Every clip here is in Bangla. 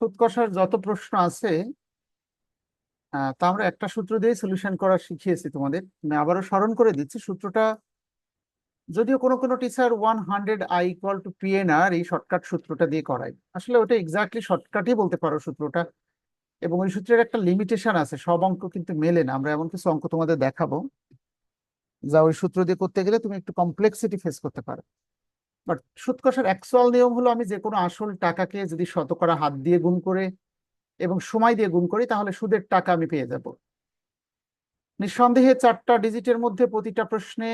সুদ কষার যত প্রশ্ন আছে তা আমরা একটা সূত্র দিয়ে সলিউশন করা শিখিয়েছি তোমাদের। আমি আবারও স্মরণ করে দিচ্ছি, সূত্রটা যদিও কোনো কোনো teacher one hundred I equal to PNR এই শর্টকাট সূত্রটা দিয়ে করায়। আসলে ওটা এক্স্যাক্টলি শর্টকাটই বলতে পারো সূত্রটা। এবং ওই সূত্রের একটা লিমিটেশন আছে, সব অঙ্ক কিন্তু মেলে না, আমরা এমন কিছু অঙ্ক তোমাদের দেখাবো। যা ওই সূত্র দিয়ে করতে গেলে তুমি একটু কমপ্লেক্সিটি ফেস করতে পারো। বাট সুদ কষার অ্যাকচুয়াল নিয়ম হলো আমি যে কোনো আসল টাকাকে যদি শতকরা হাত দিয়ে গুণ করে এবং সময় দিয়ে গুণ করি, তাহলে সুদের টাকা আমি পেয়ে যাব। নিঃসন্দেহে চারটা ডিজিটের মধ্যে প্রতিটা প্রশ্নে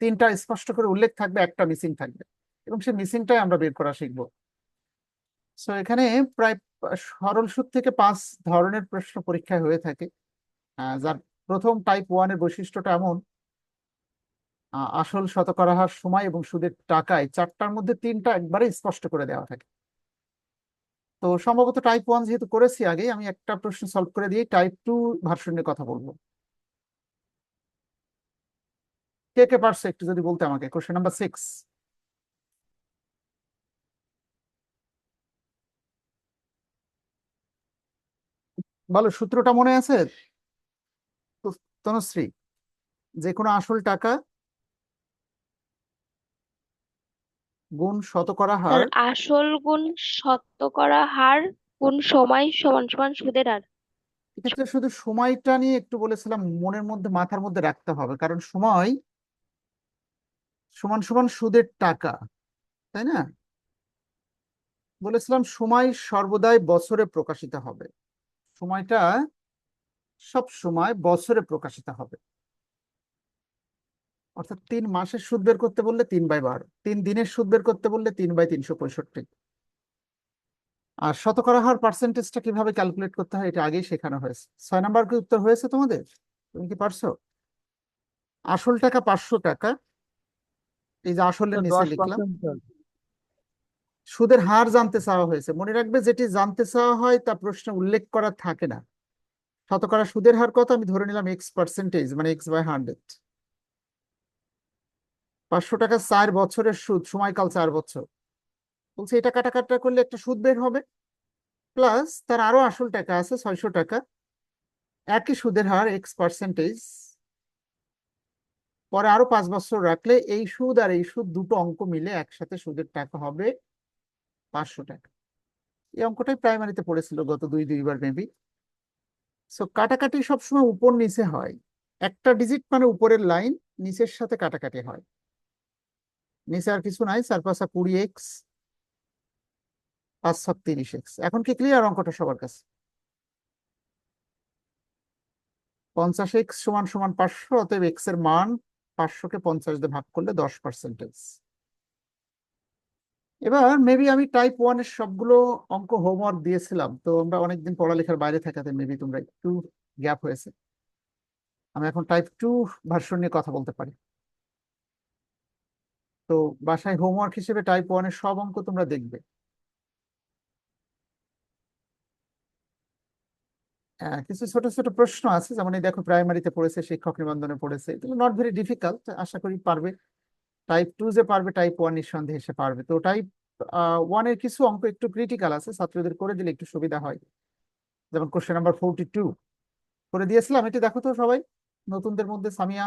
তিনটা স্পষ্ট করে উল্লেখ থাকবে, একটা মিসিং থাকবে। এবং সেই মিসিংটাই আমরা বের করা শিখব। সো এখানে প্রায় সরল সুদ থেকে পাঁচ ধরনের প্রশ্ন পরীক্ষায় হয়ে থাকে। যার প্রথম টাইপ ওয়ানের বৈশিষ্ট্যটা এমন আসল শতকরা হার সময় এবং সুদের টাকায় চারটার মধ্যে তিনটা একবারে স্পষ্ট করে দেওয়া থাকে। তো সম্ভবত টাইপ ওয়ান যেহেতু করেছি আগে আমি একটা প্রশ্ন সলভ করে দিয়ে টাইপ টু ভার্সনের কথা বলব। কে কে পারছে একটু যদি বলতে আমাকে? কোশ্চেন নাম্বার সিক্স বলো সূত্রটা মনে আছে? তনুশ্রী। যে কোনো আসল টাকা গুণ শতকরা হার। স্যার আসল গুণ শতকরা হার গুণ সময় সমান সমান সুদের হার? এক্ষেত্রে শুধু সময়টা নিয়ে একটু বলেছিলাম মনের মধ্যে মাথার মধ্যে রাখতে হবে। কারণ সময় সমান সমান সুদের টাকা তাই না? বলেছিলাম সময় সর্বদাই বছরে প্রকাশিত হবে। সময়টা সব সময় বছরে প্রকাশিত হবে। অর্থাৎ তিন মাসের সুদ বের করতে বললে তিন বাই বারো তিন দিনের সুদ বের করতে বললে তিন বাই তিনশো পঁয়ষট্টি। আর শতকরা হার পার্সেন্টেজটা কীভাবে ক্যালকুলেট করতে হয় এটা আগেই শেখানো হয়েছে। ছয় নাম্বার কি উত্তর হয়েছে তোমাদের? তুমি কি পারছ? আসল টাকা পাঁচশো টাকা। এই যে আসলের নিচে লিখলাম। সুদের হার জানতে চাওয়া হয়েছে। মনে রাখবে যেটি জানতে চাওয়া হয় তা প্রশ্নে উল্লেখ করা থাকে না। শতকরা সুদের হার কত? আমি ধরে নিলাম এক্স পার্সেন্টেজ মানে এক্স বাই হান্ড্রেড পাঁচশো টাকা চার বছরের সুদ, সময়কাল চার বছর। বলছে এটা কাটাকাটা করলে একটা সুদ বের হবে। প্লাস তার আরও আসল টাকা আছে, ছয়শো টাকা। একই সুদের হার এক্স পার্সেন্টেজ পরে আরও পাঁচ বছর রাখলে এই সুদ আর এই সুদ দুটো অঙ্ক মিলে একসাথে সুদের টাকা হবে পাঁচশো টাকা। এই অঙ্কটাই প্রাইমারিতে পড়েছিল গত দুই, দুইবার মেবি। সো কাটাকাটি সবসময় উপর নিচে হয়। একটা ডিজিট মানে উপরের লাইন নিচের সাথে কাটাকাটি হয়। নিচে আর কিছু নাই চার পাঁচা কুড়ি এক্স পাঁচ সাত তিরিশ এক্স এখন কি ক্লিয়ার অঙ্কটা সবার কাছে? পঞ্চাশ এক্স সমান সমান পাঁচশো, অতএব এক্সের মান পাঁচশোকে পঞ্চাশ দিয়ে ভাগ করলে দশ পার্সেন্টেজ এবার মেবি আমি টাইপ ওয়ানের সবগুলো অঙ্ক হোমওয়ার্ক দিয়েছিলাম, তো আমরা অনেকদিন পড়ালেখার বাইরে থাকাতে মেবি তোমরা একটু গ্যাপ হয়েছে। আমি এখন টাইপ টু ভার্সন নিয়ে কথা বলতে পারি। তো বাসায় হোমওয়ার্ক হিসেবে টাইপ ওয়ানের সব অঙ্ক তোমরা দেখবে। আহ, কিছু ছোট ছোট প্রশ্ন আছে যেমন এই দেখো প্রাইমারিতে পড়েছে শিক্ষক নিবন্ধনে পড়েছে এগুলো নট ভেরি ডিফিকাল্ট আশা করি পারবে। টাইপ টু যে পারবে টাইপ ওয়ান নিঃসন্দেহে সে পারবে। তো টাইপ ওয়ানের কিছু অঙ্ক একটু ক্রিটিক্যাল আছে ছাত্রদের করে দিলে একটু সুবিধা হয়। যেমন কোশ্চেন নাম্বার ফোরটি টু করে দিয়েছিলাম এটি দেখো তো সবাই নতুনদের মধ্যে সামিয়া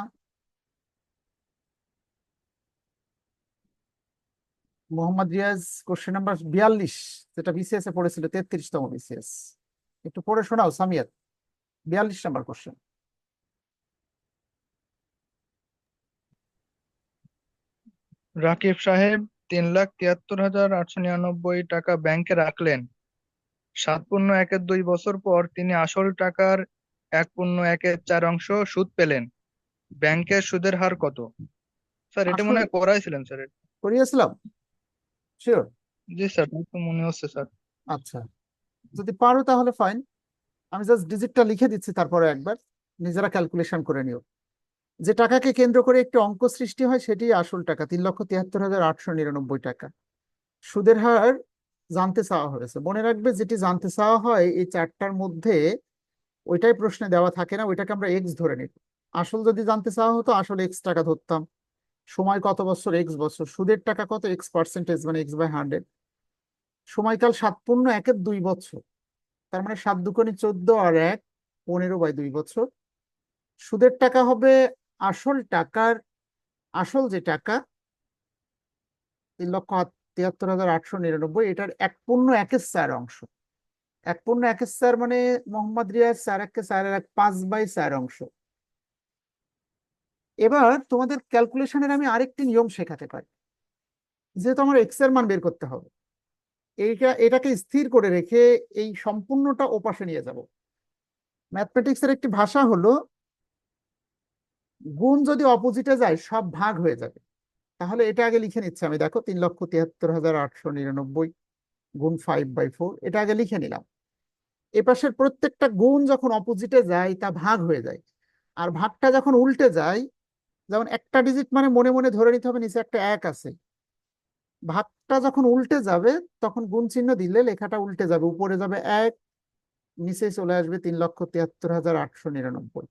মোহাম্মদ রিয়াজ কোশ্চেন নাম্বার বিয়াল্লিশ যেটা বিসিএস এ পড়েছিল তেত্রিশতম বিসিএস একটু পড়ে শোনাও সামিয়াত। বিয়াল্লিশ নাম্বার কোশ্চেন রাকিব সাহেব তিন লাখ তিয়াত্তর হাজার আটশো নিরানব্বই টাকা ব্যাংকে রাখলেন। সাত পূর্ণ একের দুই বছর পর তিনি আসল টাকার এক পূর্ণ একের চার অংশ সুদ পেলেন। ব্যাংকের সুদের হার কত? স্যার এটা মনে হয় করাইছিলেন স্যার। করিয়েছিলাম। শিওর জি স্যার তো মনে হচ্ছে স্যার। আচ্ছা। যদি পারো তাহলে ফাইন আমি জাস্ট ডিজিটটা লিখে দিচ্ছি তারপরে একবার। নিজেরা ক্যালকুলেশন করে নিও। যে টাকাকে কেন্দ্র করে একটি অঙ্ক সৃষ্টি হয় সেটি আসল টাকা। তিন লক্ষ তিয়াত্তর হাজার আটশো নিরানব্বই টাকা। সুদের হার জানতে চাওয়া হয়েছে। মনে রাখবে যেটি জানতে চাওয়া হয় এই চারটার মধ্যে ওইটাই প্রশ্নে দেওয়া থাকে না ওইটাকে আমরা এক্স ধরে নিব। আসল যদি জানতে চাওয়া হতো আসল এক্স টাকা ধরতাম। সময় কত বছর? এক্স বছর। সুদের টাকা কত? এক্স পার্সেন্টেজ মানে এক্স বাই হান্ড্রেড সময়কাল সাত পূর্ণ একের দুই বছর। তার মানে সাত দুকোনি চোদ্দ আর এক পনেরো বাই দুই বছর। সুদের টাকা হবে আসল টাকার, আসল যে টাকা, তিন লক্ষ তিয়াত্তর হাজার আটশো নিরানব্বই, এটার এক পূর্ণ একের চার অংশ। এক পূর্ণ একের চার মানে মোহাম্মদ রিয়াজ চার একে চারের এক পাঁচ বাই চার অংশ। এবার তোমাদের ক্যালকুলেশনের আমি আরেকটি নিয়ম শেখাতে পারি। যেহেতু আমার এক্সের মান বের করতে হবে। এইটা, এটাকে স্থির করে রেখে এই সম্পূর্ণটা ওপাশে নিয়ে যাব। ম্যাথমেটিক্স এর একটি ভাষা হলো, গুণ যদি অপোজিটে যায়, সব ভাগ হয়ে যাবে। তাহলে এটা আগে লিখে নিচ্ছি আমি। দেখো, তিন লক্ষ তিয়াত্তর হাজার আটশো নিরানব্বই গুণ ফাইভ বাই ফোর এটা আগে লিখে নিলাম। এ পাশের প্রত্যেকটা গুণ যখন অপোজিটে যায়, তা ভাগ হয়ে যায়। আর ভাগটা যখন উল্টে যায় যেমন একটা ডিজিট মানে মনে মনে ধরে নিতে হবে, নিচে একটা এক আছে। ভাগটা যখন উল্টে যাবে, তখন গুণ চিহ্ন দিলে লেখাটা উল্টে যাবে। উপরে যাবে এক, নিচে চলে আসবে তিন লক্ষ তিয়াত্তর হাজার আটশো নিরানব্বই।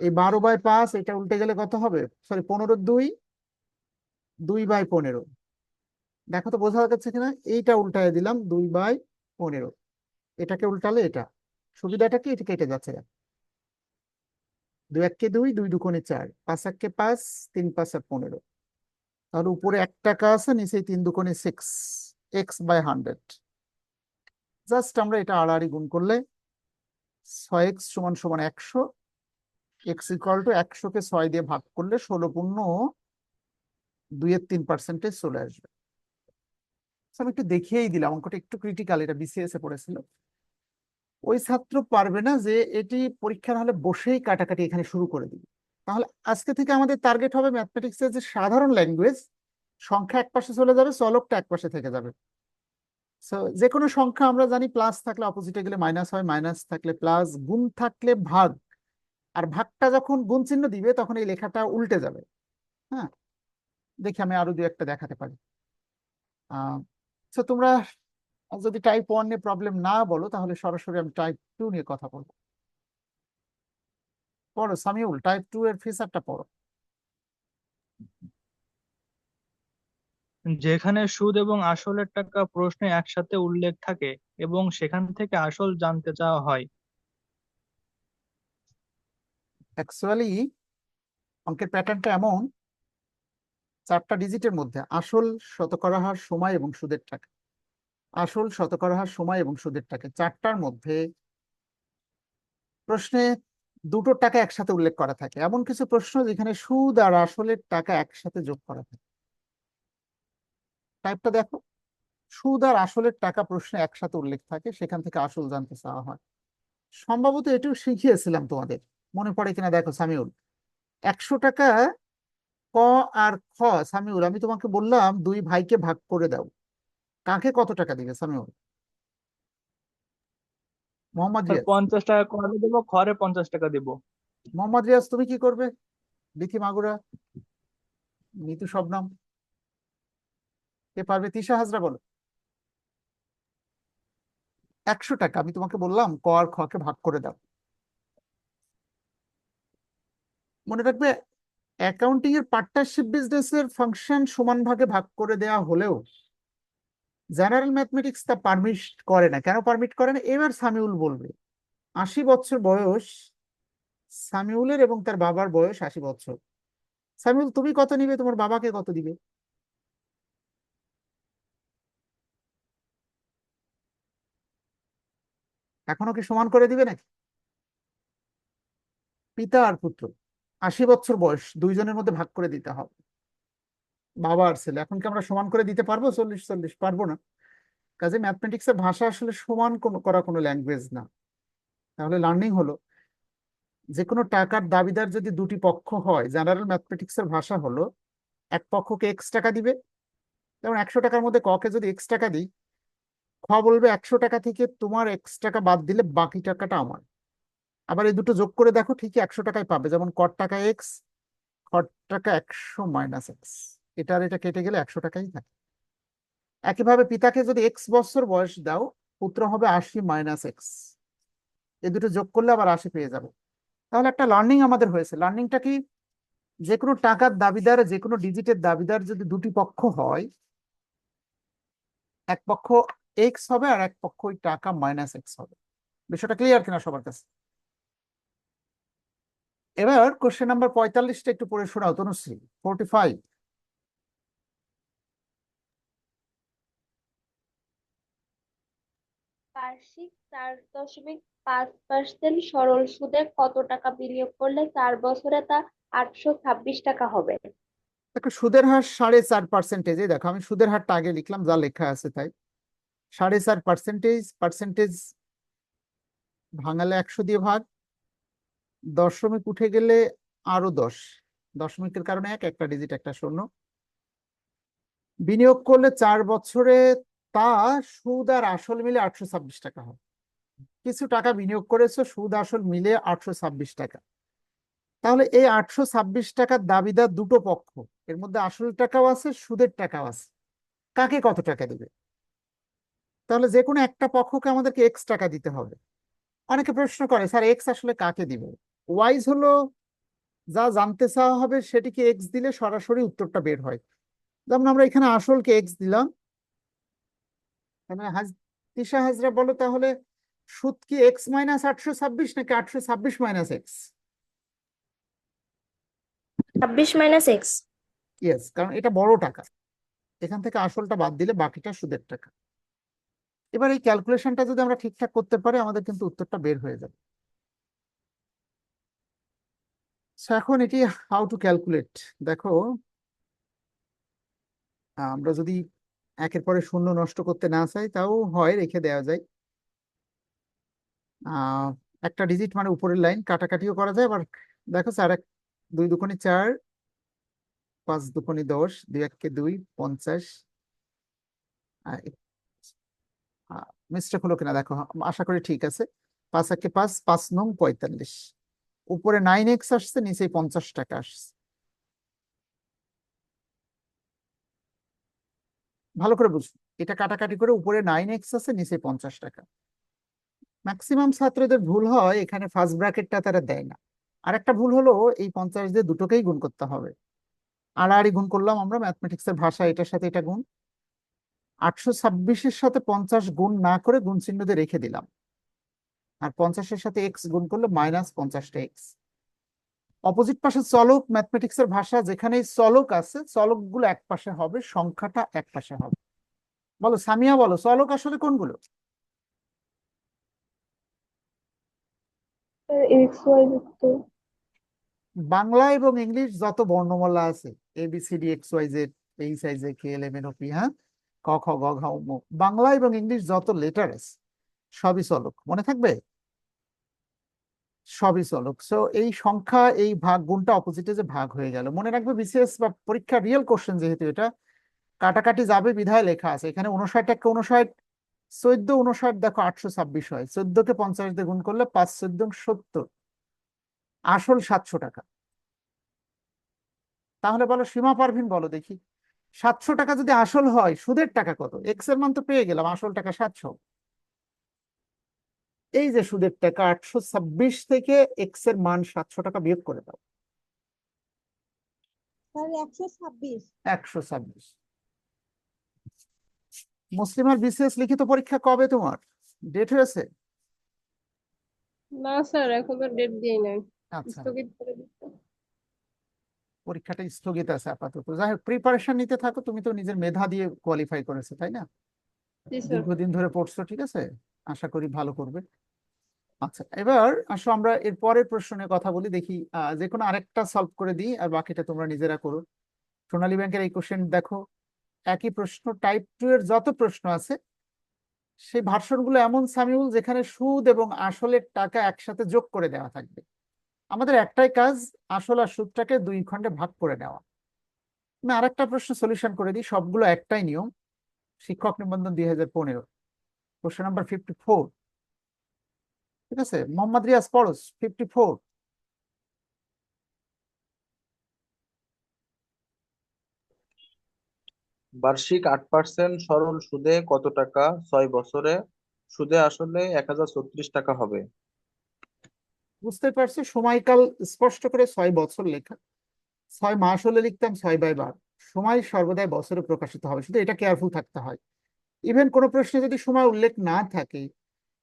এই বারো বাই পাঁচ, এটা উল্টে গেলে কত হবে? সরি পনেরো দুই দুই বাই পনেরো। দেখো তো বোঝা যাচ্ছে কিনা? এইটা উল্টায় দিলাম, দুই বাই পনেরো। এটাকে উল্টালে এটা। সুবিধাটা কি? এটা কেটে যাচ্ছে। দুই এককে দুই দুই দুকোণে চার, পাঁচ এককে পাঁচ, তিন পাঁচ পাঁচে পনেরো। তাহলে উপরে এক টাকা আছে, নিচে তিন দুকোণে six x by hundred just আমরা এটা আড়াআড়ি গুণ করলে ছয় এক্স সমান সমান একশো এক্স ইকুয়াল টু একশোকে ছয় দিয়ে ভাগ করলে ষোলো পূর্ণ দুইয়ের তিন পার্সেন্টেজ চলে আসবে। আমি একটু দেখিয়েই দিলাম, অঙ্কটা একটু ক্রিটিক্যাল এটা বিসিএস এ পড়েছিল। ওই ছাত্র পারবে না যে এটি পরীক্ষার হলে বসেই কাটাকাটি এখানে শুরু করে দিবে। তাহলে আজকে থেকে আমাদের টার্গেট হবে ম্যাথমেটিক্স এর যে সাধারণ ল্যাঙ্গুয়েজ সংখ্যা এক পাশে চলে যাবে, চলকটা এক পাশে থেকে যাবে। সো যে কোনো সংখ্যা আমরা জানি প্লাস থাকলে অপোজিটে গেলে মাইনাস হয় মাইনাস থাকলে প্লাস গুণ থাকলে ভাগ। আর ভাগটা যখন গুণ চিহ্ন দিবে, তখন এই লেখাটা উল্টে যাবে। হ্যাঁ? দেখি আমি আরও দু একটা দেখাতে পারি। আহ তো যদি টাইপ ওয়ান নিয়ে প্রবলেম না বলো তাহলে সরাসরি আমি টাইপ টু নিয়ে কথা বলব। পড়ো সামিউল টাইপ টু এর ফিচারটা পড়ো। যেখানে সুদ এবং আসলের টাকা প্রশ্নে একসাথে উল্লেখ থাকে এবং সেখান থেকে আসল জানতে চাওয়া হয়। অ্যাকচুয়ালি অঙ্কের প্যাটার্নটা এমন চারটা ডিজিটের মধ্যে আসল শতকরা হার সময় এবং সুদের টাকা। আসল শতকরা হার সময় এবং সুদের টাকা। চারটার মধ্যে প্রশ্নে দুটো টাকা একসাথে উল্লেখ করা থাকে। এমন কিছু প্রশ্ন যেখানে সুদ আর আসলের টাকা একসাথে যোগ করা থাকে। টাইপটা দেখো। সুদ আর আসলের টাকা প্রশ্নে একসাথে উল্লেখ থাকে। সেখান থেকে আসল জানতে চাওয়া হয়। সম্ভবত এটিও শিখিয়েছিলাম তোমাদের। মনে পড়ে কিনা দেখো, সামিউল। একশো টাকা ক আর খ, সামিউল, আমি তোমাকে বললাম দুই ভাইকে ভাগ করে দাও। কাকে কত টাকা দিবে সামিউল? মোহাম্মদ রিয়াজ। পঞ্চাশ টাকা করে দেবো খড়ে পঞ্চাশ টাকা দিব। মোহাম্মদ রিয়াজ তুমি কি করবে? দেখি মাগুরা নিতু শবনম। কে পারবে? তিশা হাজরা বলো। একশো টাকা আমি তোমাকে বললাম ক আর খকে ভাগ করে দাও। মনে রাখবে অ্যাকাউন্টিং এর পার্টনারশিপ বিজনেস এর ফাংশন সমান ভাগে ভাগ করে দেওয়া হলেও জেনারেল ম্যাথমেটিক্স তা পারমিট করে না। কেন পারমিট করে না? এবার সামিউল বলবে, আশি বছর বয়স সামিউলের এবং তার বাবার বয়স আশি বছর। সামিউল, তুমি কত নিবে? তোমার বাবাকে কত দিবে? এখনও কি সমান করে দিবে নাকি? পিতা আর পুত্র, আশি বছর বয়স, দুইজনের মধ্যে ভাগ করে দিতে হবে। বাবা আর ছেলে। এখন কি আমরা সমান করে দিতে পারব? চল্লিশ চল্লিশ, পারব না। কাজে ম্যাথমেটিক্স এর ভাষা আসলে সমান করা কোনো ল্যাঙ্গুয়েজ না। তাহলে লার্নিং হলো। যে কোনো টাকার দাবিদার যদি দুটি পক্ষ হয় জেনারেল ম্যাথমেটিক্স এর ভাষা হলো, এক পক্ষকে এক্স টাকা দিবে। যেমন একশো টাকার মধ্যে ককে যদি এক্স টাকা দিই, খ বলবে একশো টাকা থেকে তোমার এক্স টাকা বাদ দিলে বাকি টাকাটা আমার। আবার এই দুটো যোগ করে দেখো, ঠিকই একশো টাকায় পাবে। যেমন কর টাকা এক্স খর টাকা একশো মাইনাস এক্স এটা আর এটা কেটে গেলে একশো টাকাই থাকে। একইভাবে পিতাকে যদি এক্স বছর বয়স দাও, পুত্র হবে আশি মাইনাস এক্স এই দুটো যোগ করলে আবার আশি পেয়ে যাব। তাহলে একটা লার্নিং আমাদের হয়েছে। লার্নিংটা কি? যে কোনো টাকার দাবিদার যে কোনো ডিজিটের দাবিদার যদি দুটি পক্ষ হয়, এক পক্ষ এক্স হবে আর এক পক্ষ ওই টাকা মাইনাস এক্স হবে। বিষয়টা ক্লিয়ার কিনা সবার কাছে? এবার কোশ্চেন নাম্বার পঁয়তাল্লিশটা একটু পড়ে শোনাও, তনুশ্রী। ফোরটি ফাইভ বার্ষিক চার দশমিক পাঁচ পার্সেন্ট সরল সুদে কত টাকা বিনিয়োগ করলে চার বছরে তা আটশো ছাব্বিশ টাকা হবে? দেখো, সুদের হার সাড়ে চার পার্সেন্টেজে দেখো, আমি সুদের হারটা আগে লিখলাম, যা লেখা আছে তাই। সাড়ে চার পার্সেন্টেজ পার্সেন্টেজ ভাঙালে একশো দিয়ে ভাগ, দশমিক উঠে গেলে আরও দশ। দশমিকের কারণে এক, একটা ডিজিট একটা শূন্য। বিনিয়োগ করলে চার বছরে তা সুদ আর আসল মিলে আটশো ছাব্বিশ টাকা হবে কিছু টাকা বিনিয়োগ করেছ, সুদ আসল মিলে আটশো ছাব্বিশ টাকা। তাহলে এই আটশো ছাব্বিশ টাকার দাবিদার দুটো পক্ষ, এর মধ্যে আসল টাকাও আছে, সুদের টাকাও আছে। কাকে কত টাকা দেবে? তাহলে যে কোনো একটা পক্ষকে আমাদেরকে এক্স টাকা দিতে হবে। অনেকে প্রশ্ন করে, স্যার এক্স আসলে কাকে দিবে? ওয়াইজ হলো, যা জানতে চাওয়া হবে সেটিকে এক্স দিলে সরাসরি উত্তরটা বের হয়। যেমন আমরা এখানে আসলকে এক্স দিলাম তিশা হাজরা বলো তাহলে সুদ কি এক্স মাইনাস আটশো ছাব্বিশ নাকি আটশো ছাব্বিশ মাইনাস এক্স ছাব্বিশ মাইনাস এক্স ইয়েস কারণ এটা বড় টাকা। এখান থেকে আসলটা বাদ দিলে বাকিটা সুদের টাকা। এবার এই ক্যালকুলেশনটা যদি আমরা ঠিকঠাক করতে পারি আমাদের কিন্তু উত্তরটা বের হয়ে যাবে। এখন এটি হাউ টু ক্যালকুলেট দেখো আমরা যদি একের পরে শূন্য নষ্ট করতে না চাই, তাও হয়, রেখে দেওয়া যায়। একটা ডিজিট মানে উপরের লাইন কাটাকাটিও করা যায়, আবার দেখো স্যার এক, দুই দুকোনি চার, পাঁচ দুকোনি দশ, দুই এককে দুই, পঞ্চাশ। মিস্টেক হলো কিনা দেখো আশা করি ঠিক আছে। পাঁচ একে পাঁচ পাঁচ নং পঁয়তাল্লিশ। উপরে নাইন এক্স আসছে, নিচে পঞ্চাশ টাকা আসছে। ভালো করে বুঝুন এটা কাটাকাটি করে উপরে নাইন এক্স আছে, নিচে পঞ্চাশ টাকা। ম্যাক্সিমাম ছাত্রদের ভুল হয়, এখানে ফার্স্ট ব্র্যাকেটটা তারা দেয় না। আর একটা ভুল হলো, এই পঞ্চাশ দিয়ে দুটোকেই গুণ করতে হবে। আড়াআড়ি গুণ করলাম আমরা ম্যাথমেটিক্সের ভাষা এটার সাথে এটা গুণ। আটশো ছাব্বিশের সাথে পঞ্চাশ গুণ না করে গুণ চিহ্ন দিয়ে রেখে দিলাম। আর পঞ্চাশের সাথে এক্স গুণ করলে মাইনাস পঞ্চাশটা এক্স অপোজিট পাশে চলক ম্যাথমেটিক্সের ভাষা যেখানে চলক আছে চলকগুলো এক পাশে হবে সংখ্যাটা এক পাশে হবে। বলো সামিয়া বলো চলক আসলে কোনগুলো? বাংলা এবং ইংলিশ যত বর্ণমালা আছে A B C D X Y Z H I J K L M N O P হ্যাঁ? ক খ গ ঘ বাংলা এবং ইংলিশ যত লেটার আছে সবই চলক। মনে থাকবে? সবই চলক। সো এই সংখ্যা, এই ভাগ, গুণটা অপোজিটে যে ভাগ হয়ে গেল। মনে রাখবে বিসিএস বা পরীক্ষা রিয়েল কোশ্চেন যেহেতু এটা, কাটাকাটি যাবে বিধায় লেখা আছে। এখানে উনষাট একটা উনষাট চোদ্দ উনষাট দেখো আটশো ছাব্বিশ হয়। চোদ্দকে পঞ্চাশ দিয়ে গুণ করলে পাঁচ, চোদ্দ সত্তর। আসল সাতশো টাকা। তাহলে বলো, সীমা পারভিন বলো দেখি। সাতশো টাকা যদি আসল হয়, সুদের টাকা কত? এক্সের মান তো পেয়ে গেলাম, আসল টাকা সাতশো। এই যে সুদের টাকা আটশো ছাব্বিশ থেকে এক্সের মান সাতশো টাকা বিয়োগ করে দাও। স্যার একশো ছাব্বিশ। মুসলিমার বিসিএস লিখিত পরীক্ষা কবে তোমার? ডেট হয়েছে? না স্যার এখনও ডেট দিয়ে নাই। আচ্ছা। স্থগিত করে পরীক্ষাটা স্থগিত আছে আপাতত। যাই হোক প্রিপারেশন নিতে থাকো তুমি তো নিজের মেধা দিয়ে কোয়ালিফাই করেছ তাই না? দীর্ঘদিন ধরে পড়ছো ঠিক আছে? আশা করি ভালো করবে। আচ্ছা এবার আসো আমরা এর পরের প্রশ্নে কথা বলি, দেখি যে কোনো আরেকটা সলভ করে দিই আর বাকিটা তোমরা নিজেরা করো। সোনালী ব্যাংকের এই কোশ্চেন দেখো, একই প্রশ্ন টাইপ টু এর যত প্রশ্ন আছে, সেই ভার্সনগুলো এমন সামিউল যেখানে সুদ এবং আসলের টাকা একসাথে যোগ করে দেওয়া থাকবে। আমাদের একটাই কাজ, আসল আর সুদটাকে দুই খণ্ডে ভাগ করে নেওয়া। আমি আরেকটা প্রশ্ন সলিউশন করে দিই, সবগুলো একটাই নিয়ম, শিক্ষক নিবন্ধন দুই হাজার পনেরো। কোশ্চেন নাম্বার ফিফটি ফোর ঠিক আছে? মোহাম্মদ রিয়াজ পড়স ফিফটি ফোর বার্ষিক আট পার্সেন্ট সরল সুদে কত টাকা? ছয় বছরে সুদে আসলে এক হাজার ছত্রিশ টাকা হবে। বুঝতে পারছি? সময়কাল স্পষ্ট করে ছয় বছর লেখা। ছয় মাস হলে লিখতাম ছয় বাই বার। সময় সর্বদাই বছরে প্রকাশিত হবে। শুধু এটা কেয়ারফুল থাকতে হয়। ইভেন কোনো প্রশ্নে যদি সময় উল্লেখ না থাকে,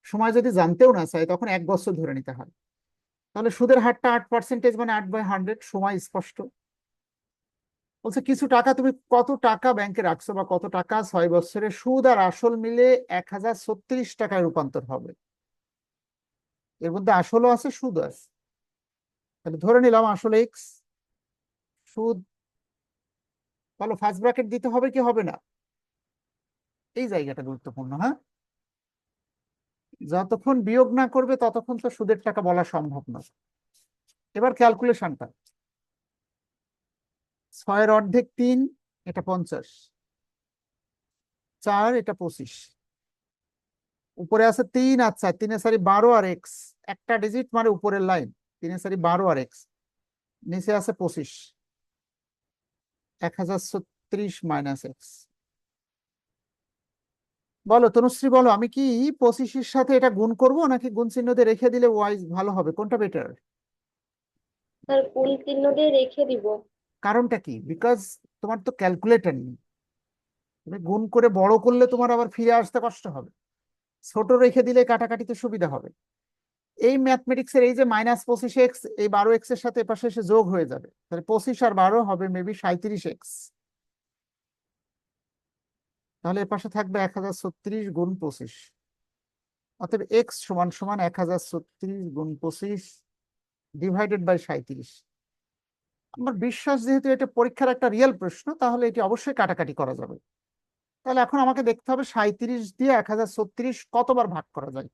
সময় যদি জানতেও না চায়, তখন এক বছর ধরে নিতে হয়। তাহলে সুদের হারটা আট পার্সেন্টেজ মানে আট বাই হান্ড্রেড সময় স্পষ্ট। বলছে, কিছু টাকা তুমি কত টাকা ব্যাংকে রাখছো বা কত টাকা ছয় বছরে সুদ আর আসল মিলে এক হাজার ছত্রিশ টাকায় রূপান্তর হবে। এর মধ্যে আসলও আছে সুদ আছে। তাহলে ধরে নিলাম আসলে এক্স সুদ বলো ফার্স্ট ব্র্যাকেট দিতে হবে কি হবে না? এই জায়গাটা গুরুত্বপূর্ণ হ্যাঁ? যতক্ষণ বিয়োগ না করবে, ততক্ষণ তো সুদের টাকা বলা সম্ভব না। এবার ক্যালকুলেশনটা ছয়ের অর্ধেক তিন, এটা পঞ্চাশ। চার, এটা পঁচিশ। উপরে আছে তিন আচ্ছা তিনে সারি বারো আর এক্স। একটা ডিজিট মানে উপরের লাইন তিনে সারি বারো আর এক্স। নিচে আছে পঁচিশ। এক হাজার ছত্রিশ মাইনাস এক্স। বলো তনুশ্রী বলো আমি কি পঁচিশের সাথে এটা গুণ করব নাকি গুণ চিহ্ন দিয়ে রেখে দিলে ওয়াইজ ভালো হবে? কোনটা বেটার? স্যার কোন চিহ্ন দিয়ে রেখে দিব। কারণটা কি? বিকজ তোমার তো ক্যালকুলেটর নেই। তুমি গুণ করে বড় করলে তোমার আবার ফিরে আসতে কষ্ট হবে। ছোট রেখে দিলে কাটাকাটিতে সুবিধা হবে। এই ম্যাথমেটিক্সের এই যে মাইনাস পঁচিশ এক্স এই বারো এক্সের সাথে এপাশে এসে যোগ হয়ে যাবে। তাহলে পঁচিশ আর বারো হবে মেবি সাঁত্রিশ এক্স। তাহলে এর পাশে থাকবে এক হাজার ছত্রিশ গুণ পঁচিশ। অতএব এক্স সমান সমান এক হাজার ছত্রিশ গুণ পঁচিশ ডিভাইডেড বাই সাঁত্রিশ আমার বিশ্বাস যেহেতু এটা পরীক্ষার একটা রিয়েল প্রশ্ন, তাহলে এটি অবশ্যই কাটাকাটি করা যাবে। তাহলে এখন আমাকে দেখতে হবে সাঁত্রিশ দিয়ে এক হাজার ছত্রিশ কতবার ভাগ করা যায়?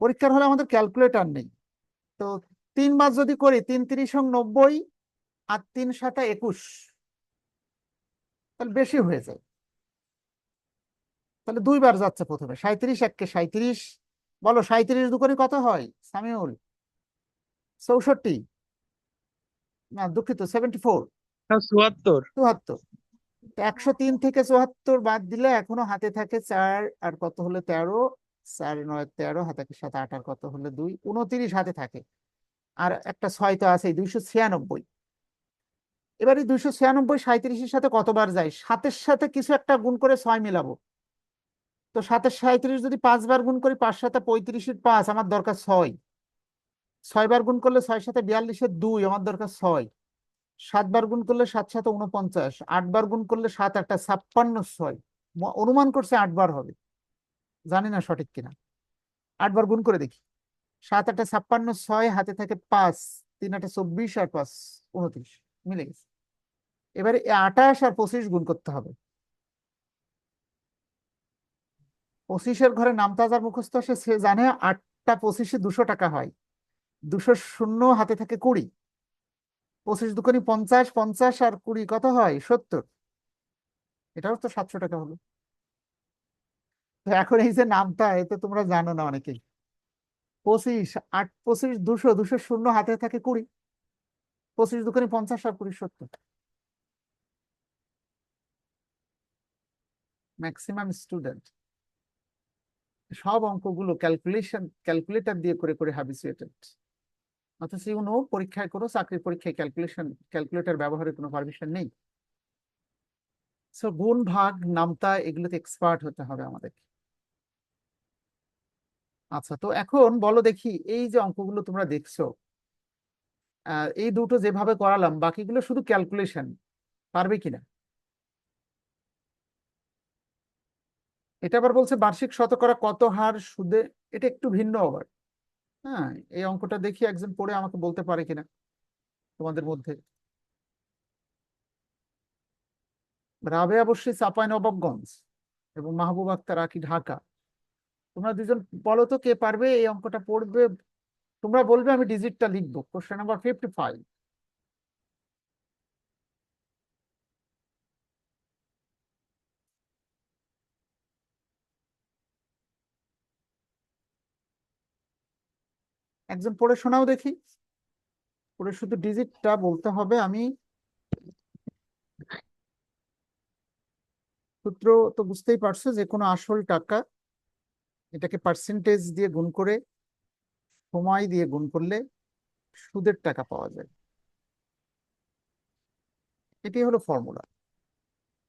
পরীক্ষার হলে আমাদের ক্যালকুলেটর নেই। তো তিনবার যদি করি, তিন তিরিশ নব্বই, আর তিন সাতা একুশ, তাহলে বেশি হয়ে যায়। তাহলে দুইবার যাচ্ছে প্রথমে। সাঁত্রিশ এককে সাঁত্রিশ বলো সাঁত্রিশ দু করে কত হয়? সামিউল। চৌষট্টি। না দুঃখিত সেভেন্টি ফোর চুয়াত্তর। চুয়াত্তর। একশো তিন থেকে চুয়াত্তর বাদ দিলে এখনও হাতে থাকে চার আর কত হলে তেরো? চার নয় তেরো হাতে সাথে আট আর কত হলে দুই? উনত্রিশ হাতে থাকে। আর একটা ছয় তো আছে দুইশো ছিয়ানব্বই। এবারে দুইশো ছিয়ানব্বই সাঁত্রিশের সাথে কতবার যায়? সাতের সাথে কিছু একটা গুণ করে ছয় মিলাবো। তো সাতের সাঁত্রিশ যদি পাঁচবার গুণ করি, পাঁচ সাথে পঁয়ত্রিশের পাঁচ, আমার দরকার ছয়। ছয়বার গুণ করলে ছয় সাথে বিয়াল্লিশের দুই, আমার দরকার ছয়। সাতবার গুণ করলে সাত সাথে উনপঞ্চাশ আটবার গুণ করলে সাত, একটা ছাপ্পান্ন ছয়। অনুমান করছে আটবার হবে। জানি না সঠিক কিনা। আটবার গুণ করে দেখি। সাত আটটা ছাপ্পান্ন ছয়, হাতে থাকে পাঁচ, তিন আটটা চব্বিশ, আর পাঁচ, উনত্রিশ। মিলে গেছে। এবারে আঠাশ আর পঁচিশ গুণ করতে হবে। পঁচিশের ঘরে নামতা যার মুখস্থ, সে জানে আটটা পঁচিশে দুশো টাকা হয়। দুশো শূন্য হাতে থাকে কুড়ি। পঁচিশ দুকোনি পঞ্চাশ পঞ্চাশ আর কুড়ি কত হয়? সত্তর। এটাও তো সাতশো টাকা হলো। তো এখন এই যে নামটা এতে তোমরা জানো না অনেকেই পঁচিশ, আট, পঁচিশ, দুশো দুশো শূন্য হাতে থাকে কুড়ি। পঁচিশ দুকোনি পঞ্চাশ আর কুড়ি সত্তর। ম্যাক্সিমাম স্টুডেন্ট সব অঙ্কগুলো ক্যালকুলেশন ক্যালকুলেটর দিয়ে করে করে হ্যাবিচুয়েটেড অথচ ইউনো পরীক্ষায় করো চাকরির পরীক্ষায় ক্যালকুলেশন ক্যালকুলেটর ব্যবহারের কোনো পারমিশন নেই। সো গুণ, ভাগ, নামতা এগুলোতে এক্সপার্ট হতে হবে আমাদের আচ্ছা তো এখন বলো দেখি, এই যে অঙ্কগুলো তোমরা দেখছ এই দুটো যেভাবে করালাম, বাকিগুলো শুধু ক্যালকুলেশন পারবে কিনা? এটা আবার বলছে বার্ষিক শতকরা কত হার সুদে? এটা একটু ভিন্ন আবার। হ্যাঁ এই অঙ্কটা দেখি একজন পড়ে আমাকে বলতে পারে কিনা তোমাদের মধ্যে। রাবে অবশ্যই চাঁপাই নবাবগঞ্জ এবং মাহবুব আক্তার আকি ঢাকা। তোমরা দুজন বলো তো কে পারবে, এই অঙ্কটা পড়বে? তোমরা বলবে আমি ডিজিটটা লিখব। কোশ্চেন নাম্বার ফিফটি ফাইভ একজন পড়ে শোনাও দেখি। পড়ে শুধু ডিজিটটা বলতে হবে আমি। সূত্র তো বুঝতেই পারছ যে কোনো আসল টাকা এটাকে পার্সেন্টেজ দিয়ে গুণ করে সময় দিয়ে গুণ করলে সুদের টাকা পাওয়া যায়। এটি হলো ফর্মুলা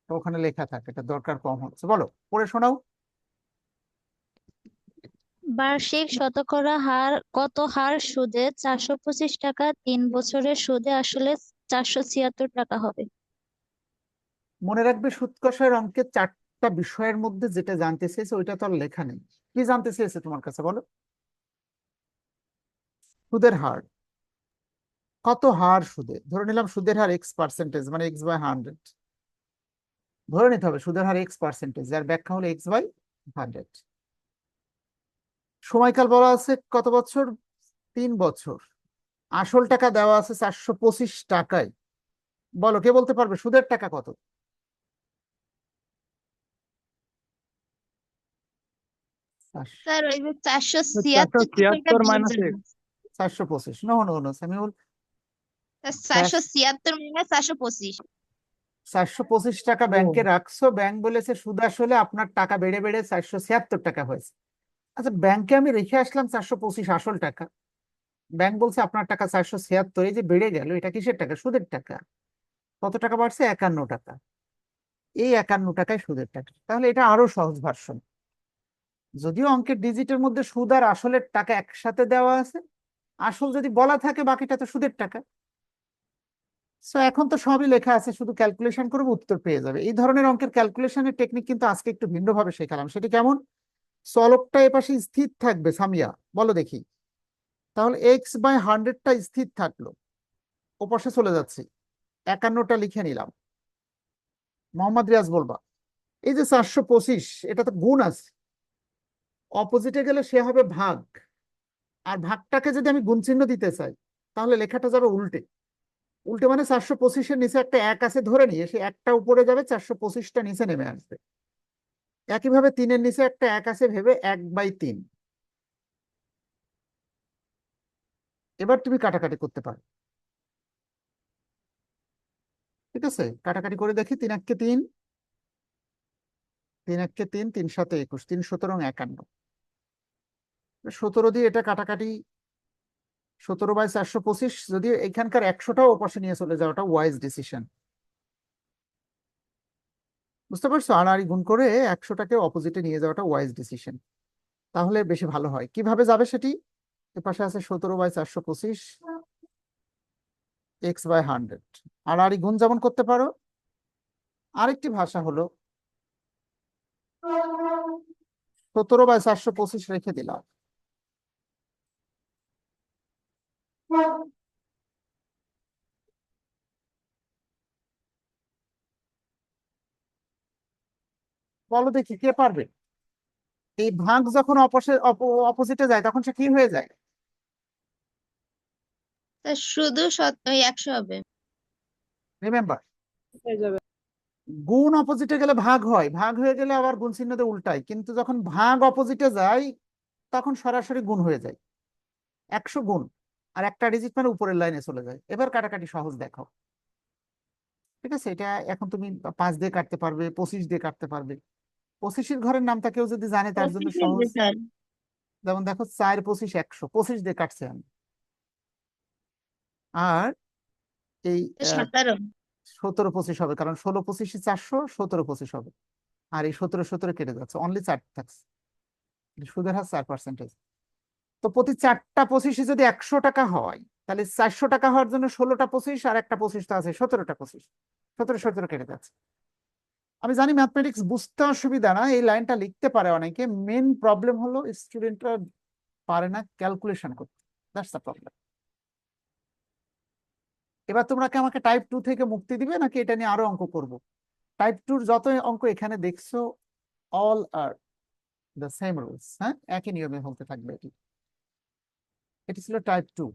ওখানে লেখা থাকে, এটা দরকার কম হচ্ছে। বলো, পড়ে শোনাও। বার্ষিক শতকরা হার, কত হার সুদে? চারশো পঁচিশ টাকা, তিন বছরের সুদে আসলে চারশো ছিয়াত্তর টাকা হবে। মনে রাখবে সুদ কষায়ের অঙ্কের চারটা বিষয়ের মধ্যে যেটা জানতে চেয়েছে, ওইটা তো আর লেখা নেই। কি জানতে চেয়েছে তোমার কাছে, বলো? সুদের হার। কত হার সুদে? ধরে নিলাম সুদের হার এক্স পার্সেন্টেজ মানে এক্স বাই হান্ড্রেড ধরে নিতে হবে, সুদের হার এক্স পার্সেন্টেজ যার ব্যাখ্যা হলো এক্স বাই হান্ড্রেড সময়কাল বলা আছে কত বছর? তিন বছর। আসল টাকা দেওয়া আছে চারশো পঁচিশ টাকায়। বলো কে বলতে পারবে? সুদের টাকা কত? চারশো- পঁচিশ। নো নো নো সামিউল চারশো ছিয়াত্তর মাইনাস চারশো পঁচিশ। চারশো পঁচিশ টাকা ব্যাংকে রাখছো। ব্যাংক বলেছে সুদ আসলে আপনার টাকা বেড়ে বেড়ে চারশো ছিয়াত্তর টাকা হয়েছে। আচ্ছা ব্যাংকে আমি রেখে আসলাম চারশো পঁচিশ আসল টাকা। ব্যাংক বলছে আপনার টাকা চারশো ছিয়াত্তর, এই যে বেড়ে গেল, এটা কিসের টাকা? সুদের টাকা। কত টাকা বাড়ছে? একান্ন টাকা। এই একান্ন টাকায় সুদের টাকা। তাহলে এটা আরও সহজ ভার্সন যদিও অঙ্কের ডিজিটের মধ্যে সুদ আর আসলের টাকা একসাথে দেওয়া আছে, আসল যদি বলা থাকে, বাকিটা তো সুদের টাকা। সো এখন তো সবই লেখা আছে, শুধু ক্যালকুলেশন করবে উত্তর পেয়ে যাবে। এই ধরনের অঙ্কের ক্যালকুলেশনের টেকনিক কিন্তু আজকে একটু ভিন্নভাবে শেখালাম। সেটি কেমন? চলকটা এপাশে স্থির থাকবে, সামিয়া। বলো দেখি। তাহলে এক্স বাই হান্ড্রেডটা স্থির থাকল। ওপাশে চলে যাচ্ছি। একান্নটা লিখে নিলাম। মোহাম্মদ রিয়াজ বলবা। এই যে চারশো পঁচিশ, এটা তো গুণ আছে। অপোজিটে গেলে সে হবে ভাগ। আর ভাগটাকে যদি আমি গুণ চিহ্ন দিতে চাই, তাহলে লেখাটা যাবে উল্টে। উল্টে মানে চারশো পঁচিশের নিচে একটা এক আছে ধরে নিয়ে, সে একটা উপরে যাবে, চারশো পঁচিশটা নিচে নেমে আসবে। একইভাবে তিনের নিচে একটা এক আছে, ভেবে এক বাই তিন। এবার তুমি কাটাকাটি করতে পারো। ঠিক আছে? কাটাকাটি করে দেখি, তিন এককে তিন তিন এককে তিন তিন সাথে একুশ, তিন সতেরো, একান্ন। সতেরো দিয়ে এটা কাটাকাটি, সতেরো বাই চারশো পঁচিশ যদি এখানকার একশোটাও ওপাশে নিয়ে চলে যাওয়াটা ওয়াইজ ডিসিশন বুঝতে পারছ? আড়াআড়ি গুণ করে একশোটাকে অপোজিটে নিয়ে যাওয়াটা ওয়াইজ ডিসিশন তাহলে বেশি ভালো হয়। কীভাবে যাবে সেটি? এপাশে আছে সতেরো বাই চারশো পঁচিশ, এক্স বাই হান্ড্রেড। আড়াআড়ি গুণ যেমন করতে পারো। আরেকটি ভাষা হলো সতেরো বাই চারশো পঁচিশ রেখে দিলাম। বলো দেখি কে পারবে। এই ভাগ যখন অপোজিটে যায় তখন সে কি হয়ে যায়? শুধু একশো হবে। রিমেম্বার গুণ অপোজিটে গেলে ভাগ হয়। ভাগ হয়ে গেলে আবার গুণ উল্টায়। কিন্তু যখন ভাগ অপোজিটে যায় তখন সরাসরি গুণ হয়ে যায়। একশো গুণ। আর একটা ডিজিট মানে উপরের লাইনে চলে যায়। এবার কাটাকাটি সহজ দেখো। ঠিক আছে? এটা এখন তুমি পাঁচ দিয়ে কাটতে পারবে পঁচিশ দিয়ে কাটতে পারবে। পঁচিশের ঘরের নামটা কেউ যদি জানে তার জন্য সহজ। যেমন দেখো চার পঁচিশ একশো। পঁচিশ দিয়ে কাটছে আমি। আর এই সতেরো। পঁচিশ হবে কারণ ষোলো পঁচিশে চারশো সতেরো পঁচিশ হবে। আর এই সতেরো সতেরো কেটে যাচ্ছে। অনলি চার থাকছে। সুদের হার চার পার্সেন্টেজ তো প্রতি চারটা পঁচিশে যদি একশো টাকা হয় তাহলে চারশো টাকা হওয়ার জন্য ষোলোটা পঁচিশ আর একটা পঁচিশ তো আছে সতেরোটা পঁচিশ। সতেরো সতেরো কেটে যাচ্ছে। আমি জানি ম্যাথমেটিক্স বুঝতে অসুবিধা না, এই লাইনটা লিখতে পারে অনেকে। মেন প্রবলেম হলো স্টুডেন্টরা পারে না ক্যালকুলেশন করতে। দ্যাটস দ্য প্রবলেম এবার তোমরা কি আমাকে টাইপ টু থেকে মুক্তি দিবে, নাকি এটা নিয়ে আরও অঙ্ক করব? টাইপ টুর যত অঙ্ক এখানে দেখছ all are the same rules হ্যাঁ? একই নিয়মে হতে থাকবে এটি। এটি ছিল টাইপ টু